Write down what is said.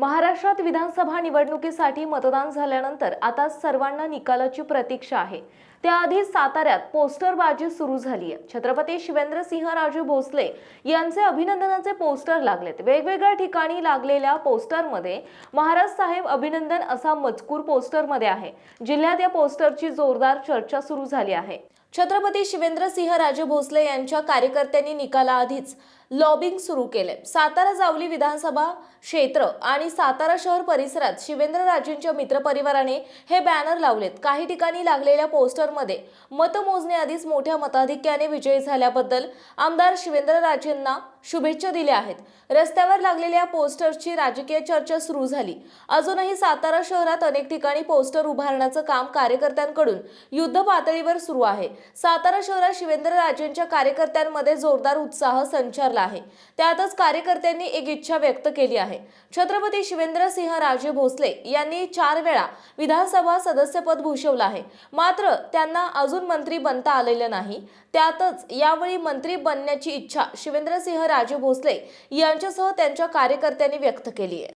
महाराष्ट्रात विधानसभा निवडणुकीसाठी मतदान झाल्यानंतर आता सर्वांना निकालाची प्रतीक्षा आहे. त्याआधी साताऱ्यात पोस्टरबाजी सुरू झाली आहे. छत्रपती शिवेंद्र सिंहराजे भोसले यांचे अभिनंदनाचे पोस्टर लागलेत. वेगवेगळ्या ठिकाणी लागलेल्या पोस्टरमध्ये महाराज साहेब अभिनंदन असा मजकूर पोस्टरमध्ये आहे. जिल्ह्यात या पोस्टरची जोरदार चर्चा सुरू झाली आहे. छत्रपती शिवेंद्र सिंह राजे भोसले यांच्या कार्यकर्त्यांनी निकालाआधीच लॉबिंग सुरू केले. सातारा जावली विधानसभा क्षेत्र आणि सातारा शहर परिसरात शिवेंद्रराजेंच्या मित्रपरिवाराने हे बॅनर लावलेत. काही ठिकाणी लागलेल्या पोस्टरमध्ये मतमोजणीआधीच मोठ्या मताधिक्याने विजयी झाल्याबद्दल आमदार शिवेंद्रराजेंना शुभेच्छा दिल्या आहेत. रस्त्यावर लागलेल्या पोस्टरची राजकीय चर्चा सुरू झाली. अजूनही सातारा शहरात अनेक ठिकाणी पोस्टर उभारण्याचं काम कार्यकर्त्यांकडून युद्ध पातळीवर सुरू आहे. सातारा शहरात शिवेंद्र राजेंच्या कार्यकर्त्यांमध्ये जोरदार उत्साह संचारला आहे. त्यातच कार्यकर्त्यांनी एक इच्छा व्यक्त केली आहे. छत्रपती शिवेंद्र सिंह राजे भोसले यांनी चार वेळा विधानसभा सदस्यपद भूषवलं आहे. मात्र त्यांना अजून मंत्री बनता आलेलं नाही. त्यातच यावेळी मंत्री बनण्याची इच्छा शिवेंद्रसिंह राजे भोसले यांच्यासह त्यांच्या कार्यकर्त्यांनी व्यक्त केली आहे.